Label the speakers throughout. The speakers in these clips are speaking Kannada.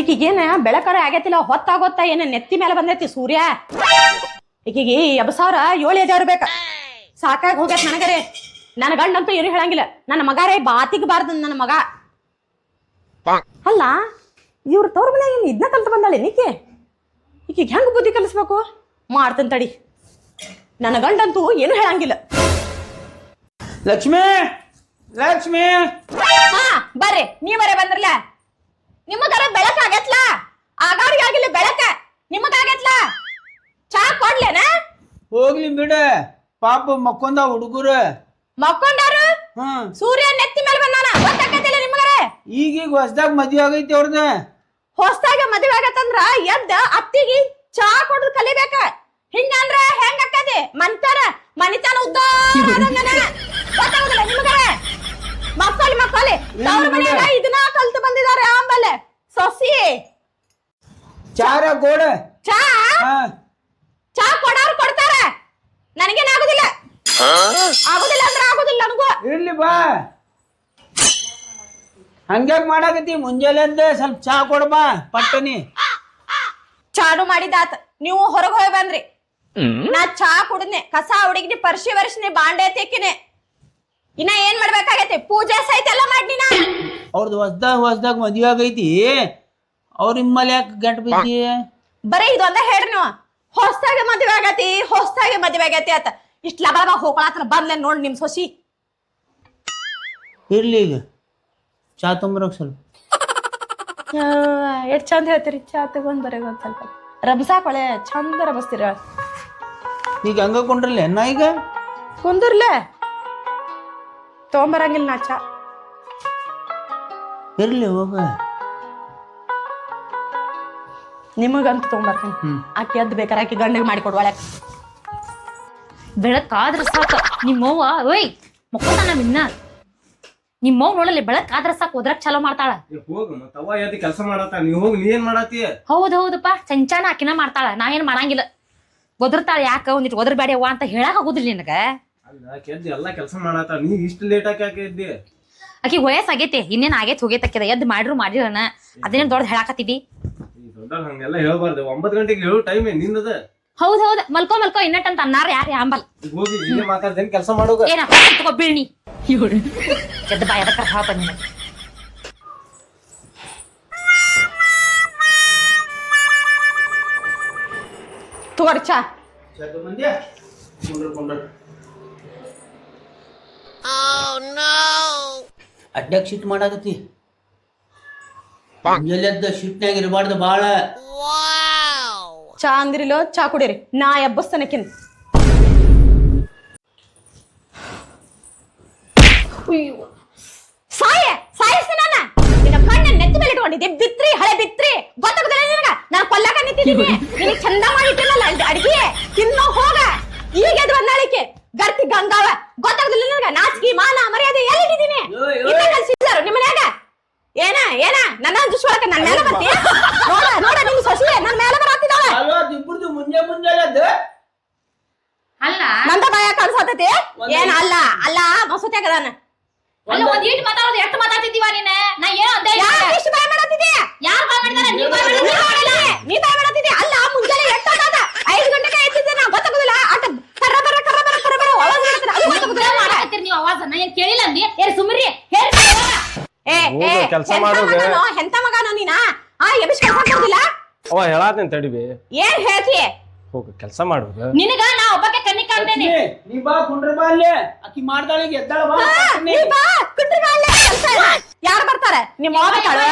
Speaker 1: ಈಕಿಗೇನ ಬೆಳಕರ ಆಗೈತಿಲ್ಲ, ಹೊತ್ತಾಗೊತ್ತ ಏನ ನೆತ್ತಿ ಮೇಲೆ ಬಂದೈತಿ ಸೂರ್ಯ? ಈಕಿಗೆ ಎಬಸಾವ್ರ ಏಳು ಎದೇವ್ರ ಬೇಕ ಸಾಕಾಗಿ ಹೋಗ್ಯಾತ ನನಗರೆ. ನನ್ನ ಗಂಡಂತೂ ಏನು ಹೇಳಂಗಿಲ್ಲ. ನನ್ನ ಮಗಾರೇ ಬಾತಿಗೆ ಬಾರ್ದು ನನ್ನ ಮಗ. ಅಲ್ಲ, ಇವ್ರ ತವ್ರ ಮನ್ಯಾಗ ಇದನ್ನ ಕಲ್ತು ಬಂದಾಳೆ ನೀಕೆ ಈಕಿಗೆ ಹೆಂಗ್ ಬುದ್ಧಿ ಕಲಿಸ್ಬೇಕು? ಮಾಡ್ತಂತ ತಡಿ. ನನ್ನ ಗಂಡಂತೂ ಏನು ಹೇಳಂಗಿಲ್ಲ.
Speaker 2: ಲಕ್ಷ್ಮಿ ಲಕ್ಷ್ಮಿ.
Speaker 1: ಹಾ ಬರ್ರಿ. ನೀವರೇ ಬಂದ್ರಲ್ಲ? ನಿಮಗರ ಬೆಳಕ ಆಗತ್ಲ? ಆಗಾರಿ ಆಗಿಲ್ಲ ಬೆಳಕ. ನಿಮಗಾಗತ್ಲ? ಚಾ ಕೊಡ್ಲೇನ?
Speaker 2: ಹೋಗ್ಲಿ ಬಿಡು. ಪಾಪ ಮಕ್ಕೊಂದ ಹುಡುಗರು.
Speaker 1: ಮಕ್ಕೊಂಡಾರು?
Speaker 2: ಹ್ಮ್
Speaker 1: ಸೂರ್ಯ ನೆತ್ತಿ ಮೇಲೆ ಬಂದಾನ. ಗೊತ್ತಾಗತ್ತಿಲ್ಲ ನಿಮಗರೆ?
Speaker 2: ಈಗೀಗ ಹೊಸ್ದಾಗ ಮದ್ವೆ ಆಗೈತಿ ಅವ್ರನ್ನ
Speaker 1: ಹೊಸದಾಗ ಮದುವೆ ಆಗತ್ತಂದ್ರ ಎದ್ದ ಅತ್ತಿಗೆ ಚಾ ಕೊಡದ್ ಕಲಿಬೇಕ. ಹಿಂಗಂದ್ರ ಹೆಂಗ ಆಕ್ಕತಿ ಮಂತಾರ ಮನಿತನ ಉದ್ದ. ಗೊತ್ತಾಗುದಿಲ್ಲ ನಿಮಗರೆ ಮಕ್ಕಳು ಮಕ್ಕಳು ತವ್ರ ಮನ್ಯಾಗ ಇದನ್ನ ಕಲ್ತು ಬಂದಿದಾರೆ ಆಂಬಲೆ. ಸೊಸಿ.
Speaker 2: ಚಾರ ಗೋಡ.
Speaker 1: ಚಾ? ಚಾ ಕೊಡೋರು ಕೊಡ್ತಾರ. ನನಗೇನಾಗುದಿಲ್ಲ ಆಗುದಿಲ್ಲ? ಅಂದ್ರೆ ಆಗುದಿಲ್ಲ ನನಗೂ.
Speaker 2: ಇರ್ಲಿ ಬಾ. ಹಂಗ್ಯಾಕ್ ಮಾಡಾಕತಿ ಮುಂಜಾನೆ ಎದ್ದ ಸ್ವಲ್ಪ ಚಾ ಕೊಡ ಬಾ ಪಟ್ಟನಿ
Speaker 1: ಚಾನು ಮಾಡಿದಾತ ನೀವು ಹೊರಗೆ ಹೋಗಿ ಬಂದ್ರಿ. ನಾ ಚಾ ಕುಡಿದ್ನೆ ಕಸ ಹುಡುಗಿನಿ ಪರ್ಶಿ ವರ್ಷನಿ ಬಾಂಡೆ ತೆಕ್ಕಿನೆ ಇನ್ನ ಏನ್ ಮಾಡ್ಬೇಕಾಗೈತಿ? ಪೂಜೆ ಸಹಿತ ಎಲ್ಲ ಮಾಡಿ ನಾ
Speaker 2: ಅವ್ರದ್ದು ಹೊಸ್ದಾಗ ಹೊಸ್ದಾಗ ಮದ್ವೆ ಆಗೈತಿ. ಅವ್ರ ನಿಮ್ಮಲ್ಲಿ ಯಾಕೆ ಗಂಟು ಬಿದ್ದಿ?
Speaker 1: ಬರೀ ಇದೊಂದ ಹೇಳ್ರಿ ನೀವು. ಹೊಸದಾಗಿ ಮದ್ವೆ ಆಗತಿ ಹೊಸದಾಗಿ ಮದ್ವೆ ಆಗೈತಿ ಆತ ಇಷ್ಟ ಲಬ ಲಬ ಹೋಗ್ಕೊಳತ್ರ ಬಂದ್ಲೆ ನೋಡ್ ನಿಮ್ ಸೊಸಿ.
Speaker 2: ಇರ್ಲಿ ಈಗ. ಚಾ ತೊಂಬರೋಕ್ ಸ್ವಲ್ಪ.
Speaker 1: ಎಷ್ಟ್ ಚಂದ ಹೇಳ್ತೀರಿ? ಚಾ ತಗೊಂಡ್ ಬರೀ ಒಂದ್ ಸ್ವಲ್ಪ. ರಬ್ಸಾಕೊಳೆ ಚಂದ ರಬಸ್ತೀರ
Speaker 2: ಈಗ ಹಂಗ ಕೊಂಡ್ರಲ್ಲ ನಾ ಈಗ?
Speaker 1: ಕುಂದಿರ್ಲೆ. ತಗೊಂಬರಂಗಿಲ್ಲ ನಾ ಚಾ.
Speaker 2: ಇರ್ಲಿ ಹೋಗ.
Speaker 1: ನಿಮಗಂತ ತಗೊಂಬರ್ತೀನಿ.
Speaker 2: ಆಕೆ
Speaker 1: ಆಕಿ ಎದ್ದು ಬೇಕಾರೆ ಆಕೆ ಗಂಡಿಗೆ ಮಾಡಿ ಬೆಳಕಾದ್ರೆ
Speaker 3: ಬೆಳಕಾದ್ರ ಸಾಕ. ನಿಮ್ಮವ್ವ ಓಯ್ ಮಕ್ಕೋತಾನ ಇನ್ನ ನಿಮ್ಮವ್ ನೋಡಲಿ ಬೆಳಕಾದ್ರ ಸಾಕು ಓದ್ರಕ್ ಚಲೋ ಮಾಡ್ತಾಳ.
Speaker 4: ಹೋಗು ಎದ್ದು ಕೆಲಸ ಮಾಡತ್ತ? ನೀ ಹೋಗಿ ನೀ ಏನ್ ಮಾಡತ್ತಿ
Speaker 3: ಹೌದ್ ಹೌದಪ್ಪ. ಚಂಚಾನ ಆಕಿನ ಮಾಡ್ತಾಳ. ನಾ ಏನ್ ಮಾಡಂಗಿಲ್ಲ. ಒದರ್ತಾಳ ಯಾಕ? ಒಂದಿಟ್ಟು ಒದರ್ಬೇಡಿ ಅವ್ವ ಅಂತ ಹೇಳಕ್ ಆಗುದಿಲ್ಲ ನಿನಗ?
Speaker 4: ಅಲ್ಲ ಕೆದ್ದಿ ಎಲ್ಲಾ ಕೆಲಸ ಮಾಡಾತ ನೀ ಇಷ್ಟ ಲೇಟ್ ಆಗಿ ಯಾಕೆ ಇದ್ದಿ
Speaker 3: ಆಕಿ ವಯಸ್ಸಾಗೈತಿ ಇನ್ನೇನ್ ಆಗೈತಿ ಹೋಗೈತಕ್ಕಿದ ಎದ್ದು ಮಾಡ್ರು ಮಾಡಿರನ ಅದೇನೇನ್ ದೊಡ್ಡ ಹೇಳಾಕತ್ತಿದಿ
Speaker 4: ಈ ದೊಡ್ಡ ಹಂಗೆಲ್ಲ ಹೇಳ್ಬಾರ್ದು. ಒಂಬತ್ತು ಗಂಟೆಗೆ ಹೇಳು ಟೈಮ್ ನಿನ್ನದ
Speaker 3: ಹೌದ್ ಹೌದ್. ಮಲ್ಕೋ ಮಲ್ಕೋ. ಇನ್ನಟ್ ಅಂತ ಅನ್ನಾರ ಯಾರು
Speaker 4: ಯಾಂಬಲ್ ಹೋಗಿ ಇಲ್ಲೇ ಮಾತಾಡ್ದೇನ್ ಕೆಲಸ ಮಾಡೋಗ?
Speaker 3: ಏನ ತಗೋ ಬೀಳ್ನಿ ಎದ್ದು ಬಾಯ ಅದಕ್ಕ ಹಾಪ ನಿನಗ
Speaker 1: ತಗೋರಿ ಚಾ.
Speaker 2: ಮಂದ್ಯ ಕೊಂಡ್ರ ಕೊಂಡ್ರ ಅಡ್ಡಕ್ ಶಿಟ್ ಮಾಡಾಕತಿ ಮುಂಜಾನೆ ಎದ್ದ ಶಿಟ್ನ್ಯಾಗ ಇರಬಾರ್ದು ಬಾಳ.
Speaker 1: ಚಾ ಅಂದಿರಿಲೋ ಚಾ ಕುಡೀರಿ. ನಾ ಎಬ್ಬಸ್ತನಕಿನ್ ಸಾಯ ಸಾಯಿಸ್ತೀನಿ ನೆತ್ತಿ ಮೇಲೆ ಇಟ್ಕೊಂಡಿದ್ದೆ. ಬಿತ್ರಿ ಹಳೆ ಬಿತ್ರಿ. ಗೊತ್ತಾಗುದಿಲ್ಲ ನಿನಗ? ನಾನು ಕೊಲ್ಲಕ ನಿಂತಿದ್ದೀನಿ. ನಿನಗೆ ಚಂದ ಮಾಡಿಟ್ಟಿಲ್ಲ ಅಡಿಗೆ? ತಿನ್ನೋ ಹೋಗ. ಈಗ ಎದ್ದು ಬಂದಾಳಿಕೆ. ಗರ್ತಿ ಗಂಗಾವ. ಗೊತ್ತಾಗದಿಲ್ಲ ನಿನಗ? ನಾಚಿಕೆ ಮಾನ ಮರ್ಯಾದೆ ಎಲ್ಲಿದ್ದೀನಿ. ಇನ್ನ ಕಲ್ಸಿದ್ದಾರು ನಿಮ್ಮ ಮನ್ಯಾಗ? ಏನ ಏನ? ನನ್ನ ದುಶ್ವಾಳಕ ನನ್ನ ಮೇಲೆ ಬರ್ತಿ? ನೋಡ ನೋಡ ನಿಮ್ ಸೊಸಿ ನನ್ನ ಮೇಲೆ ಬರತ್ತಿದ್ದಾಳ.
Speaker 2: ಅಲ್ವಾ ಇಬ್ಬರದು ಮುಂಜೆ ಎದ್ದ.
Speaker 3: ಅಲ್ಲ.
Speaker 1: ನಂದ ಭಯ ಕಾಣಿಸತೈತಿ ಏನ ಅಲ್ಲ ಅಲ್ಲ ಮಸೂತಿ ಆಗದಾನ
Speaker 3: ಅಲ್ಲ ಒಂದ್ ಈಟ್ ಮಾತಾಡೋದು ಎಷ್ಟು ಮಾತಾಡ್ತಿದ್ದೀವ ನೀನ? ನಾ ಏನೋ
Speaker 1: ಯಾಕೆ ಇಷ್ಟು ಬಾಯ ಮಾಡತ್ತಿದ್ದಿ
Speaker 3: ಯಾರು ಬಾಯ್ ಮಾಡ್ತಾರೆ?
Speaker 1: ನೀ ಮಾಡಿಲ್ಲ. ನೀ ಮಾಡತ್ತಿದ್ದಿ ಅಲ್ಲ ಮುಂಜಾನೆ ಎಷ್ಟೊತ್ತಾದ ಐದು ಗಂಟೆಗೆ ಎತ್ತಿದ್ದೆ ನಾ ಗೊತ್ತಾಗುದಿಲ್ಲ. ಅಟ ಕರ್ರ ಬರ ಕರ್ರ ಬರ ಕರ್ರ ಬರ ಒಳಗ್ ಬೀಳ್ತದೆ. ಅದು ಗೊತ್ತಾಗುದಿಲ್ಲ.
Speaker 3: ಮಾಡಕತ್ತೀರಿ ನೀವು ಅವಾಜ್ ನಾ ಏನ್ ಕೇಳಿಲ್ಲ ಅಂದಿ? ಏ ಸುಮ್ರಿ ಹೇಳಿ
Speaker 1: ಏ
Speaker 4: ಕೆಲ್ಸ
Speaker 1: ಎಂತ
Speaker 4: ಮಾಡೋದು.
Speaker 1: ಮಗನೋ, ಎಂತ ಮಗನೋ ನೀನಾ? ಆ ಎಬಿಸ್ ಕೆಲಸ ಮಾಡೋದಿಲ್ಲ
Speaker 4: ಅವ ಹೇಳಾತೇನ್ ತಡಿಬಿ.
Speaker 1: ಏನ್ ಹೇಳ್ತಿ?
Speaker 4: ಹೋಗ ಕೆಲಸ ಮಾಡುದು?
Speaker 3: ನಿನಗ ನಾ ಒಬ್ಬಕ್ಕೆ ಕಣ್ಣಿ ಕಾಣ್ತೇನೆ.
Speaker 2: ನೀ ಬಾ ಕುಂಡ್ರ ಬಾ ಅಲ್ಲೇ. ಅಕ್ಕಿ ಎದ್ದಾಳ ಬಾ.
Speaker 1: ನೀ ಬಾ ಕುಂಡ್ರಿ ಬಾ ಅಲ್ಲೇ. ಯಾರು ಬರ್ತಾರೆ? ನಿಮ್ಮ ಮಾವ ಬರ್ತಾಳೆ?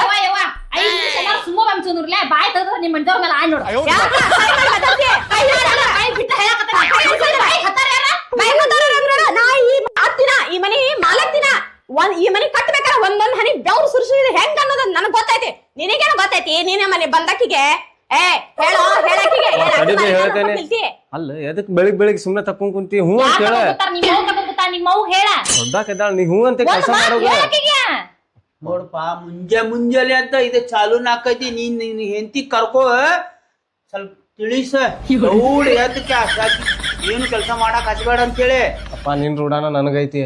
Speaker 3: ಐದು ನಿಮಿಷ ಎಲ್ಲಾರು ಸುಮ್ಮ ಬಂದ್ಸುನ್ರಲ್ಲ ಬಾಯ್ ತೆಗೆದ್ರೆ ನಿಮ್ಮ ಮೇಲೆ ಆಯ್ ನೋಡು. ಬಿಟ್ಟ
Speaker 1: ಬಾಯಿ ಹತ್ತಾರ ಅಂದ್ರ ನಾ ಈ ಮಾತಿನ ಈ ಮನಿ ಮಾಲಕ್ತಿನ ಒಂದ್ ಈ ಮನಿ ಒಂದೊಂದ್ ಹನಿ ಬೆವ್ರು ಸುರಿಸಿದ್ರೆ ಹೆಂಗ್ ಅನ್ನೋದು ನನಗ್ ಗೊತ್ತೈತಿ ನಿನಗೇನು ಗೊತ್ತೈತಿ ನೀನೇ ಮನೆ ಬಂದಕ್ಕಿಗೆ ಏ ಹೇಳೋ ಹೇಳಕ್ಕಿಗೆ ಏನ್
Speaker 4: ಹೇಳ್ತೇನೆ. ಅಲ್ಲ ಎದಕ್ ಬೆಳಿಗ್ ಬೆಳಿಗ್ ಸುಮ್ನೆ ತಕ್ಕೊಂಡ್ ಕುಂತಿ ಹ್ಞೂ ಅಂತ ಹೇಳ.
Speaker 3: ನಿಮ್ಮ ಮೌ ತಗೊಂಡ್ಬಿಟ್ಟ ನಿಮ್ಮ ಹೇಳ.
Speaker 4: ನೀ ಹ್ಞೂ ಅಂತ
Speaker 3: ಒಂದ್
Speaker 4: ಕೆಲಸ
Speaker 3: ಮಾತ್ ಹೇಳಕ್ಕಿಗೆ
Speaker 2: ನೋಡಪ್ಪ ಮುಂಜೆ ಮುಂಜಾನೆ ಅಂತ ಇದು ಚಾಲು ನಾಕೈತಿ ನೀನ್ ನಿನ್ ಹೆಂಡತಿ ಕರ್ಕೋ ಸ್ವಲ್ಪ ತಿಳಿಸ. ದೌಡ್ ಎದ್ದಕ್ಕೆ ಸಾಕಿ ಏನು ಕೆಲಸ ಮಾಡಕ್ ಹಚ್ಬೇಡ ಅಂತೇಳಿ.
Speaker 4: ಅಪ್ಪ ನಿನ್ ರೂಢಾನ ನನಗೈತಿ.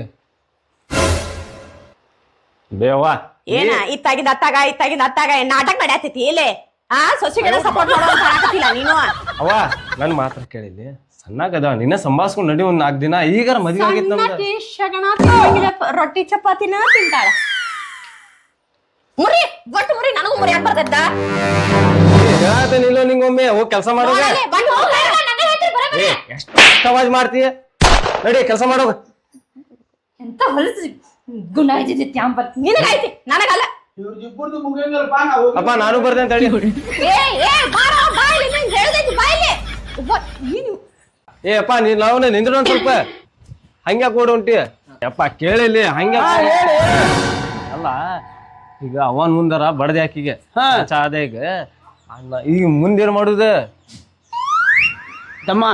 Speaker 4: ಬೇವಾ
Speaker 1: ಏನ ಇತ್ತಾಗಿಂದ ಅತ್ತಾಗ ಇತ್ತಾಗಿಂದ ಅತ್ತಾಗ ಏನ್ ನಾಟಕ ನಡ್ಯಾತೈತಿ ಇಲ್ಲೇ? ಆ ಸೊಸೆಗೆಲ್ಲ ಸಪೋರ್ಟ್ ಮಾಡೋಲ್ಲ ನೀನು.
Speaker 4: ಅವ ನನ್ ಮಾತ್ರ ಕೇಳಿಲ್ಲಿ ಸಣ್ಣಗದ ನಿನ್ನ ಸಂಭಾಸ್ಕೊಂಡ್ ನಡಿ ಒಂದ್ ನಾಲ್ಕು ದಿನ ಈಗಾರ ಮದ್ವೆ ಆಗಿತ್ತು ನಮ್ದು.
Speaker 1: ಸಣ್ಣಕಿ ಶಗಣ ತಿನ್ನಂಗಿಲ್ಲ, ರೊಟ್ಟಿ ಚಪಾತಿನ ತಿಂತಾಳ. ಮುರಿ ಒಟ್ಟು ಮುರಿ ನನಗೂ ಮುರಿ ಯಾಕೆ ಬರ್ತೈತ?
Speaker 4: ಹೇಳತ್ತೇನಿಲ್ಲ ನಿಂಗೊಮ್ಮೆ ಹೋಗಿ ಕೆಲಸ ಮಾಡೋಗ ಏ ಎಷ್ಟು ಅವಾಜ್ ಮಾಡ್ತೀಯ ನಡಿ ಕೆಲಸ ಮಾಡೋಗ
Speaker 3: ಎಂತ ಹೊಲಸು ಗುಣ ಇದ್ದಿದ್ದೆ ತ್ಯಾಂಬಲ್
Speaker 1: ನಿನಗೈತಿ ನನಗಲ್ಲ.
Speaker 4: ಅಪ್ಪ ನಾನು ಬರ್ತೇನೆ ತಡಿ
Speaker 1: ಏ ಏ ಬಾರ ಬಾಯ್ಲಿ ನಿಂಗೆ ಹೇಳ್ದೈತಿ ಬಾಯ್ಲಿ ಒಬ್ಬ ನೀನು
Speaker 4: ಏ ಅಪ್ಪ ನೀನ್ ನಾವನ್ನ ನಿಂದ್ರು ಒಂದ್ ಸ್ವಲ್ಪ. ಹಂಗೆ ಕೂಡ ಹೊಂಟಿ? ಅಪ್ಪ ಕೇಳಿಲ್ಲಿ ಹಂಗೆ ಅಲ್ಲ ಈಗ ಅವನ್ ಮುಂದಾರ ಬಡ್ದೆ ಆಕಿಗೆ.
Speaker 2: ಹಾ.
Speaker 4: ಚಾದ ಈಗ. ಅಲ್ಲ ಈಗ ಮುಂದೇನ್ ಮಾಡುದ?
Speaker 2: ತಮ್ಮ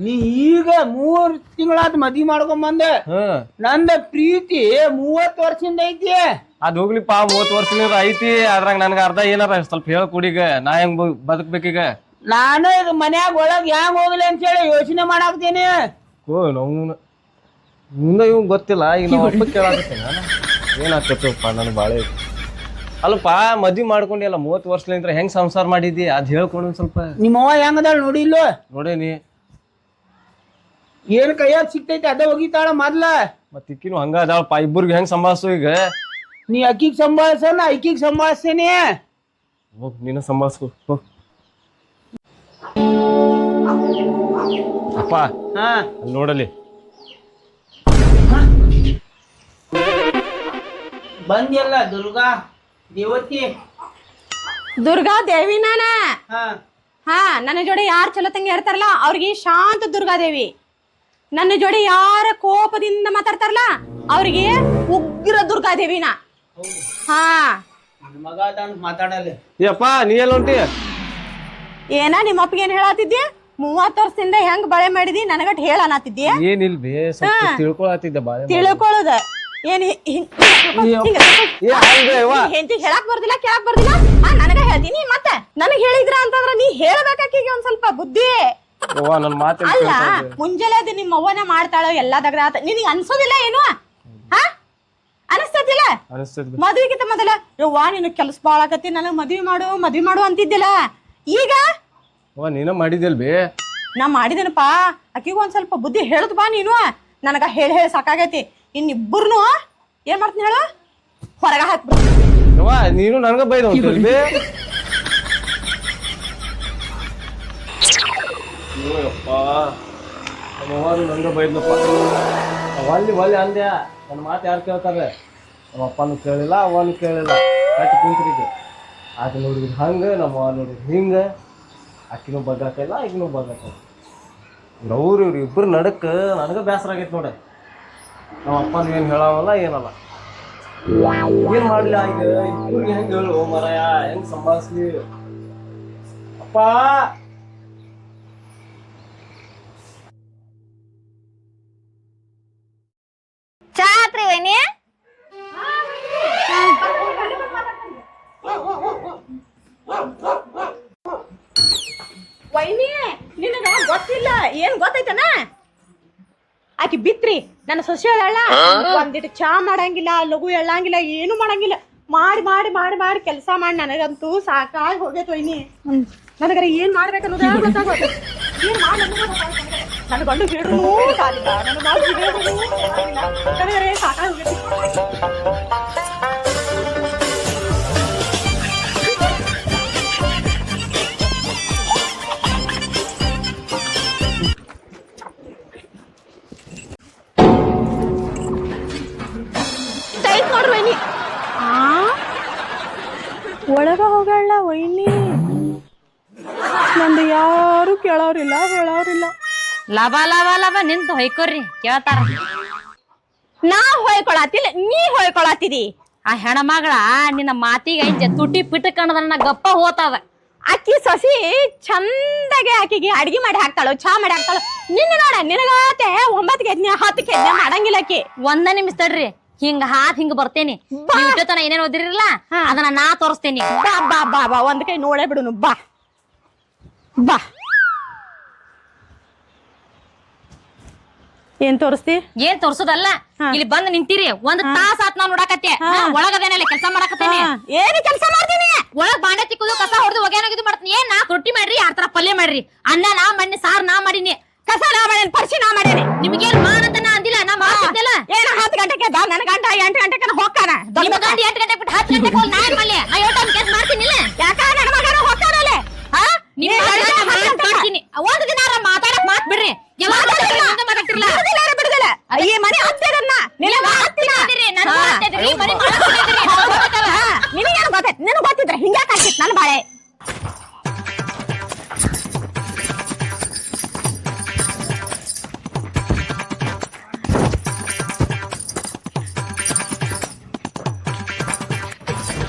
Speaker 2: ನೀ ಈಗ ಮೂರ್ ತಿಂಗಳಾದ ಮದ್ವಿ ಮಾಡ್ಕೊಂಬಂದೆ.
Speaker 4: ಹ್ಮ್
Speaker 2: ನಂದ ಪ್ರೀತಿ ಮೂವತ್ ವರ್ಷದಿಂದ ಐತಿ.
Speaker 4: ಅದ್ ಹೋಗ್ಲಿಪ್ಪ ಮೂವತ್ ವರ್ಷದಿಂದ ಐತಿ. ಅದ್ರಾಗ ನನ್ಗ ಅರ್ಧ ಏನಾರ ಸ್ವಲ್ಪ ಹೇಳ್ಕೊಡೀಗ ನಾ ಹೆಂಗ್ ಬ- ಬದುಕ್ಬೇಕೀಗ
Speaker 2: ನಾನು ಇದು ಮನ್ಯಾಗ ಒಳಗ್ ಹೆಂಗ್ ಹೋಗ್ಲಿ ಅಂತ ಹೇಳಿ ಯೋಚನೆ ಮಾಡಾಕ್ತೀನಿ.
Speaker 4: ಓ ಮುಂದೆ ಇವ್ ಗೊತ್ತಿಲ್ಲ. ಈಗ ನಾವು ಅಪ್ಪ ಕೇಳಾಕತ್ತೀನಿ ನಾನು. ಏನಾಗ್ತೈತಪ್ಪ ನನ್ ಬಾಳೆ ಅಲ್ಲಪ್ಪ ಮದ್ವಿ ಮಾಡ್ಕೊಂಡಿಲ್ಲ ಮೂವತ್ತು ವರ್ಷಲಿಂದ್ರ ಹೆಂಗ್ ಸಂಸಾರ ಮಾಡಿದ್ದಿ ಅದ್ ಹೇಳ್ಕೊಂಡು ಒಂದ್ ಸ್ವಲ್ಪ.
Speaker 2: ನಿಮ್ಮವ್ವ ಹೆಂಗದಾಳ ನೋಡಿಲ್ಲ
Speaker 4: ನೋಡೇನಿ.
Speaker 2: ಏನ್ ಕೈಯಾಗ ಸಿಕ್ತೈತಿ ಅದ ಒಗಿತಾಳ ಮೊದ್ಲ.
Speaker 4: ಮತ್ ಇಕ್ಕಿನೂ ಹಂಗ ಅದಾಳಪ್ಪ ಇಬ್ಬರಿಗೆ ಹೆಂಗ್ ಸಂಭಾಳಿಸು ಈಗ?
Speaker 2: ನೀ ಅಕ್ಕಿಗ್ ನಾ ಅಕ್ಕಿಗ್ ಸಂಭಾಳಿಸ್ತೇನೆ
Speaker 4: ಹೋಗ್ ನೀನು ಸಂಭಾಳಿಸ್ಕೊ ಹೋಗ್. ಅಪ್ಪ
Speaker 2: ಹಾ.
Speaker 4: ಅಲ್ಲಿ ನೋಡಲಿ.
Speaker 2: ಬಂದಿಯಲ್ಲ ದುರ್ಗಾ ದೇವತಿ
Speaker 1: ದುರ್ಗಾ ದೇವಿ ನಾನ.
Speaker 2: ಹಾ.
Speaker 1: ಹಾ ನನ್ನ ಜೋಡಿ ಯಾರು ಚಲೋ ತಂಗಿ ಇರ್ತಾರಲ್ಲ ಅವ್ರಿಗೆ ಶಾಂತ ದುರ್ಗಾದೇವಿ ನನ್ನ ಜೋಡಿ ಯಾರ ಕೋಪದಿಂದ ಮಾತಾಡ್ತಾರಲ್ಲ ಅವ್ರಿಗೆ ಉಗ್ರ ದುರ್ಗಾದೇವಿನ ಹಾ.
Speaker 2: ಮಗ ಮಾತಾಡಲ್ಲ.
Speaker 4: ಯಪ್ಪ ನೀ ಎಲ್ಲ ಹೊಂಟಿ?
Speaker 1: ಏನ ನಿಮ್ಮ ಅಪ್ಪಗೆ ಏನ್ ಹೇಳತ್ತಿದ್ದೆ ಮೂವತ್ತು ವರ್ಷದಿಂದ ಹೆಂಗ್ ಬಳೆ ಮಾಡಿದಿ? ನನಗಟ್ ಹೇಳನತ್ತಿದ್ದೆ
Speaker 4: ಏನಿಲ್ ಬೇ ಸ್ವಲ್ಪ ತಿಳ್ಕೊಳತಿದ್ದೆ ಬಾಳೆ
Speaker 1: ತಿಳ್ಕೊಳ್ಳೋದ ಏನ್ ಹೆಂಡತಿ ಹೇಳಕ್ ಬರ್ದಿಲ್ಲ ಕೇಳಕ್ ಬರ್ದಿಲ್ಲ? ಹಾ ನನಗ ಹೇಳ್ತೀನಿ ಮತ್ತೆ. ನನಗ್ ಹೇಳಿದ್ರ ಅಂತಂದ್ರ ನೀ ಹೇಳ್ಬೇಕಾಕಿಗೆ ಒಂದ್ ಸ್ವಲ್ಪ ಬುದ್ಧಿ.
Speaker 4: ಮಾತು
Speaker 1: ಅಲ್ಲ ಮುಂಜಾನೆ ಅದು ನಿಮ್ಮ ಅವ್ವನ ಮಾಡ್ತಾಳೋ ಎಲ್ಲಾ ಆತ ನಿನಗೆ ಅನ್ಸೋದಿಲ್ಲ ಏನು? ಹಾ? ಅನಿಸ್ತತಿಲ್ಲ
Speaker 4: ಅನಿಸ್ತದ
Speaker 1: ಮದ್ವಿಗಿಂತ ಮೊದಲ ಯವ್ವ ನಿನ್ನ ಕೆಲಸ ಬಾಳಕತ್ತಿ ಆಗತ್ತಿ ನನಗ್ ಮದ್ವಿ ಮಾಡು ಮದ್ವಿ ಮಾಡು ಅಂತಿದ್ದಿಲ್ಲ. ಈಗ?
Speaker 4: ನೀನ ಮಾಡಿದಿಲ್ ಬೇ?
Speaker 1: ನಾ ಮಾಡಿದನಪ್ಪ ಆಕಿಗೂ ಒಂದ್ ಸ್ವಲ್ಪ ಬುದ್ಧಿ ಹೇಳದ್ ಬಾ ನೀನು. ನನಗ ಹೇಳಿ ಹೇಳಿ ಸಾಕಾಗೈತಿ. ಇನ್ನಿಬ್ಬರ್ನು ಏನ್ ಮಾಡ್ತೀನಿ ಹೇಳು? ಹೊರಗ ಹಾಕ್ಬಿಡ್ತೀನಿ
Speaker 4: ಯವ್ವ ನೀನು ನನಗ ಬೈದ ಬೇ? ಅಯ್ಯಪ್ಪ ನಮ್ಮವ್ವಾರು ನಂಗೆ ಬೈದ್ನಪ್ಪ. ಒಲ್ಲಿ ಒಲ್ಲಿ ಅಂದೆ ನನ್ನ ಮಾತು ಯಾರು ಕೇಳ್ತಾರೆ? ನಮ್ಮ ಅಪ್ಪನೂ ಕೇಳಿಲ್ಲ ಅವನು ಕೇಳಿಲ್ಲ. ಕಟ್ಟಿ ಕುಂತ್ರಿಗೆ ಆತ ನೋಡಿದ್ರು ಹಂಗೆ, ನಮ್ಮ ಅವ್ವ ನೋಡಿದ್ರು ಹಿಂಗೆ. ಆಕಿನೂ ಬಗ್ಗಾಕಿಲ್ಲ ಈಗಿನೂ ಬಗ್ಗಾಕಿಲ್ಲ ಅವ್ರು, ಇವ್ರು ಇಬ್ಬರು ನಡಕ್ಕೆ ನನಗೆ ಬೇಸರ ಆಗೈತೆ ನೋಡಿ. ನಮ್ಮ ಏನು ಹೇಳವಲ್ಲ, ಏನಲ್ಲ. ಏನು ಮಾಡಲಿ ಈಗ ಇಬ್ಬರಿಗೆ ಹೆಂಗೆ ಹೇಳು, ಮರಯ? ಹೆಂಗೆ ಸಂಭಾಳಿಸ್ಲಿ? ಅಪ್ಪ!
Speaker 1: ಆಕಿ ಬಿತ್ರಿ. ನನ್ನ ಸೊಸೆ ಹೇಳ ಒಂದಿಟ್ಟು ಚಾ ಮಾಡಂಗಿಲ್ಲ ಲಘು ಹೇಳಂಗಿಲ್ಲ ಏನು ಮಾಡಂಗಿಲ್ಲ. ಮಾಡಿ ಮಾಡಿ ಮಾಡಿ ಮಾಡಿ ಕೆಲಸ ಮಾಡಿ ನನಗಂತೂ ಸಾಕಾಗಿ ಹೋಗೈತ್ ವೈನಿ. ನನಗರ ಏನ್ ಮಾಡ್ಬೇಕು ಅನ್ನೋದೇ ಗೊತ್ತಾಗೋದು. ಏನ್ ಮಾಡಿ ನನ್ನ ಗಂಡು ನನ್ನ ನನಗರೆ ಸಾಕಾಗಿ ಹೋಗೈತಿ. ಒಳಗ ಹೋಗಲ್ಲ ವೈನಿ ನಂದು ಯಾರು ಕೇಳೋರಿಲ್ಲ ಹೇಳೋರಿಲ್ಲ.
Speaker 3: ಲವ ಲವ ಲವ ನಿಂತು ಹೊಯ್ಕೋರಿ ಕೇಳ್ತಾರ.
Speaker 1: ನಾ ಹೊಯ್ಕೊಳತಿಲ್ಲ ನೀ ಹೊಯ್ಕೊಳತಿದಿ.
Speaker 3: ಆ ಹೆಣಮಗಳ ನಿನ್ನ ಮಾತಿಗೆ ಐಜೆ ತುಟಿ ಪಿಟ ಕಣದನ್ನ ಗಪ್ಪ ಹೋತಾವ
Speaker 1: ಅಕ್ಕಿ ಸಸಿ ಚಂದಗೆ ಅಕ್ಕಿಗೆ ಅಡಿಗೆ ಮಾಡಿ ಹಾಕ್ತಾಳು ಚಾ ಮಾಡಿ ಹಾಕ್ತಾಳು. ನಿನ್ನ ನೋಡ ನಿನಗಾತೆ ಒಂಬತ್ತು ಕೆದ್ನೆ ಹತ್ತು ಕೆದ್ನೆ ಮಾಡಂಗಿಲ್ಲ ಅಕ್ಕಿ.
Speaker 3: ಒಂದ ನಿಮಿಷ ತಡ್ರಿ. ಹಿಂಗ ಹಾತ್ ಹಿಂಗ ಬರ್ತೇನೆ. ತನ ಏನೇನ್ ಓದಿರಲ್ಲ ಅದನ್ನ ನಾ ತೋರಿಸ್ತೇನೆ.
Speaker 1: ಬಾ ಬಾ ಬಾ ಬಾ. ಒಂದ್ ಕೈ ನೋಡೇ ಬಿಡುನು ಬಾ. ಬಾ. ಏನ್ ತೋರಿಸ್ತಿ?
Speaker 3: ಏನ್ ತೋರ್ಸೋದಲ್ಲ? ಇಲ್ಲಿ ಬಂದ್ ನಿಂತೀರಿ. ಒಂದ್ ತಾಸ ಆತ್ ನಾವ್ ನೋಡಕತ್ತೆ. ಒಳಗದೇನಲ್ಲ ಕೆಲಸ ಮಾಡಾಕತ್ತೇನೆ.
Speaker 1: ಏನು ಕೆಲಸ ಮಾಡ್ತೀನಿ?
Speaker 3: ಒಳಗ್ ಬಾಂಡೆ ತಿಕ್ಕುದು ಕಸ ಹೊಡೆದು ಒಗೆನಾಗಿದ್ದು ಮಾಡ್ತೀನಿ. ಏನ್ ನಾ ರೊಟ್ಟಿ ಮಾಡ್ರಿ ಯಾರ ತರ ಪಲ್ಯ ಮಾಡ್ರಿ. ಅನ್ನ ನಾ ಮಣ್ಣಿ ಸಾರ್ ನಾ ಮಾಡಿನಿ.
Speaker 1: ಕಸ ನಾ ಮಾಡೇನಿ ಪರಿಸಿ ನಾ ಮಾಡೇನಿ?
Speaker 3: ನಿಮ್ಗೇನ್ ಮಾಡಂತ ನಾ ಅಂದಿಲ್ಲ? ನಾ ಮಾಡ್ತಿದ್ದಲ್ಲ
Speaker 1: ಏನ ಹತ್ತು ಗಂಟೆಗೆ ಬಾ ನನ್ನ ಗಂಟ ಎಂಟು ಗಂಟೆಗೆ ಹೋಗ್ತಾನ
Speaker 3: ನಿಮ್ಮ ಗಂಡ ಎಂಟು ಗಂಟೆ ಬಿಟ್ಟು ಹತ್ತು ಗಂಟೆಗೆ ಹೋಗಿ ನಾ ಏನ್ ಮಾಡ್ಲಿ? ನಾ ಏಳು ಟೈಮ್ ಕೆಲ್ಸ ಮಾಡ್ತೀನಿಲ್ಲ
Speaker 1: ಯಾಕ ನನ್ನ ಮಗನ ಹೋಗ್ತಾನಲ್ಲೇ ಹಾ ನಿಮ್ಮ ಗಂಟೆಗೆ
Speaker 3: ಮಾಡ್ತೀನಿ. ಒಂದು ದಿನ ಮಾತಾಡಕ್ ಮಾತ್ ಬಿಡ್ರಿ. ಯಾವಾಗ ಮಾತಾಡ್ತಿರಲ್ಲ
Speaker 1: ಬಿಡುದಿಲ್ಲ. ಈ ಮನೆ ಹತ್ತಿರನ್ನ ನಿನಗ ಹತ್ತಿರ
Speaker 3: ನನಗೂ ಹತ್ತಿದ್ರಿ, ಮನೆ ಗೊತ್ತಲ್ಲ.
Speaker 1: ನಿನಗೇನು ಗೊತ್ತೈತಿ? ನಿನಗೆ ಗೊತ್ತಿದ್ರೆ ಹಿಂಗ್ಯಾಕ್ ಆಗ್ತಿತ್ತು ನನ್ನ ಬಾಳೆ?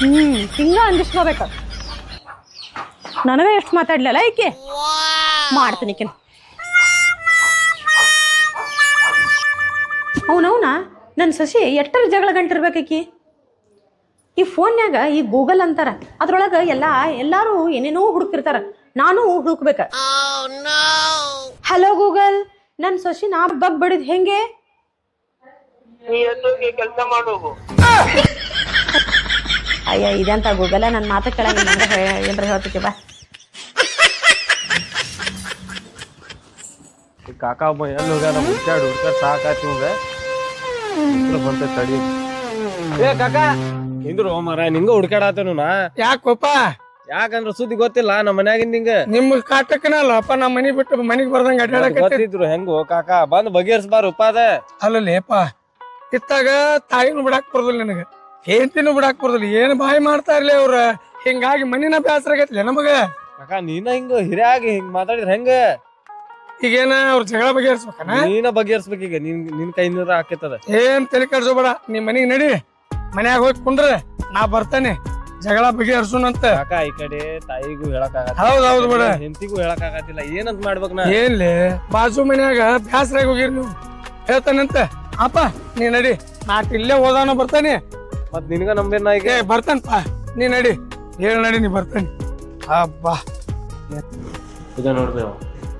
Speaker 1: ಹ್ಮ್ ಹಿಂಗ ಅಂದಿಸ್ಕೋಬೇಕು ನನಗೆ ಎಷ್ಟು ಮಾತಾಡ್ಲಲ್ಲ ಈಕೆ? ಮಾಡ್ತೀನಿ ಈಕಿನ. ಅವನವನ? ನನ್ನ ಸಸಿ ಎಷ್ಟರ ಜಗಳ ಗಂಟಿರ್ಬೇಕೈಕಿ ಈ ಫೋನ್ಯಾಗ ಈ ಗೂಗಲ್ ಅಂತಾರ. ಅದ್ರೊಳಗ ಎಲ್ಲ ಎಲ್ಲಾರು ಏನೇನೋ ಹುಡುಕ್ತಿರ್ತಾರ. ನಾನು ಹುಡುಕ್ಬೇಕ. ಹಲೋ ಗೂಗಲ್ ನನ್ನ ಸಸಿ ನಾ ಬಗ್ ಬಡಿದ್ ಹೆಂಗೆ?
Speaker 5: ನೀ ಎದ್ದೋಗಿ ಕೆಲಸ ಮಾಡೋಗು
Speaker 1: ಅಯ್ಯ ಇದೆಂತ ಗೂಗಲ ನನ್ನ ಮಾತು ಕೇಳಂಗಿಲ್ಲ ಅಂದ್ರೆ ಏನ್ರ ಹೇಳ್ತಿದ್ದೆ ಬಾ.
Speaker 4: ಈ ಕಾಕ ಒಬ್ಬ ಎಲ್ಲಿ ಹೋಗ್ಯಾನ ಹುಡ್ಕ್ಯಾಡ್ ಹುಡ್ಕ್ಯಾಡ್ ಸಾಕಾಯ್ತು ಇವಂಗ. ಇತ್ರ ಬಂತ ತಡಿ. ಏ ಕಾಕ. ಇಂದ್ರು ಮರ ನಿಂಗ ಹುಡ್ಕ್ಯಾಡತ್ತೇನು ನಾ?
Speaker 6: ಯಾಕೋಪ?
Speaker 4: ಯಾಕಂದ್ರ ಸುದ್ದಿ ಗೊತ್ತಿಲ್ಲ ನಮ್ಮ ಮನ್ಯಾಗಿಂದ ಹಿಂಗ
Speaker 6: ನಿಮ್ಮ ಕಾಟಕ್ಕನಲ್ಲ ಅಪ್ಪ ನಮ್ಮ ಮನಿ ಬಿಟ್ಟು ಮನಿಗ್ ಬರ್ದಂಗ ಅಡ್ಡಾಡಕ
Speaker 4: ಗೊತ್ತಿದ್ರು ಹೆಂಗು ಕಾಕ. ಬಂದ್ ಬಗೆಹರಿಸ್ಬಾರ ಉಪಾದ
Speaker 6: ಅಲ್ಲಲೇಪ ಇತ್ತಾಗ ತಾಯಿನೂ ಬಿಡಾಕ್ ಬರೋದಿಲ್ಲ ನಿನಗ. ಹೆಂಡತಿನೂ ಬಿಡಾಕ್ ಬರೋದಿಲ್ಲ. ಏನು ಬಾಯಿ ಮಾಡ್ತಾ ಇರ್ಲಿ ಅವ್ರ? ಹಿಂಗಾಗಿ ಮನಿನ ಬ್ಯಾಸರ ಆಗೈತ್ಲೆ ನಮಗ.
Speaker 4: ಕಾಕ ನೀನ ಹಿಂಗ ಹಿರಿಯಾಗಿ ಹಿಂಗ್ ಮಾತಾಡಿದ್ರ ಹೆಂಗ?
Speaker 6: ಈಗೇನ ಅವ್ರ ಜಗಳ ಬಗೆಹರಿಸ್ಬೇಕನ?
Speaker 4: ನೀನ ಬಗೆಹರಿಸ್ಬೇಕು ಈಗ. ನಿನ್ ನಿನ್ ಕೈನೂರ ಆಕೇತದ
Speaker 6: ಏನ್ ತಲೆ ಕೆಡ್ಸೋಬೇಡ ನಿಮ್ ಮನಿಗ್ ನಡಿ. ಮನ್ಯಾಗ ಹೋಗಿ ಕುಂಡ್ರೆ ನಾ ಬರ್ತಾನೆ. ಜಗಳ ಬಗೆಹರಿಸೋಣಂತ.
Speaker 4: ಕಾಕ ಈ ಕಡೆ ತಾಯಿಗೂ ಹೇಳಕ್
Speaker 6: ಹೌದ್ ಹೌದ್ ಬಿಡ.
Speaker 4: ಹೆಂಡತಿಗೂ ಹೇಳಕ್ ಆಗತ್ತಿಲ್ಲ ಏನಂತ ಮಾಡ್ಬೇಕ್ ನಾ?
Speaker 6: ಏನ್ಲಿ ಬಾಜು ಮನ್ಯಾಗ ಬ್ಯಾಸರಾಗಿ ಹೋಗಿರ್ ನೀವು. ಹೇಳ್ತಾನಂತ? ಅಪ್ಪ ನೀ ನಡಿ. ನಾಟ್ ಇಲ್ಲೇ ಹೋದಾನ ಬರ್ತಾನೆ.
Speaker 4: ಮತ್ ನಿನ್ಗ ನಂಬೇನ ಈಗ?
Speaker 6: ಏ ಬರ್ತಾನಪ್ಪ. ನೀ ನಡಿ. ಹೇಳ ನಡಿ ನೀ ಬರ್ತಾನೆ. ಅಬ್ಬಾ.
Speaker 4: ಇದ ನೋಡ್ಬೇವು.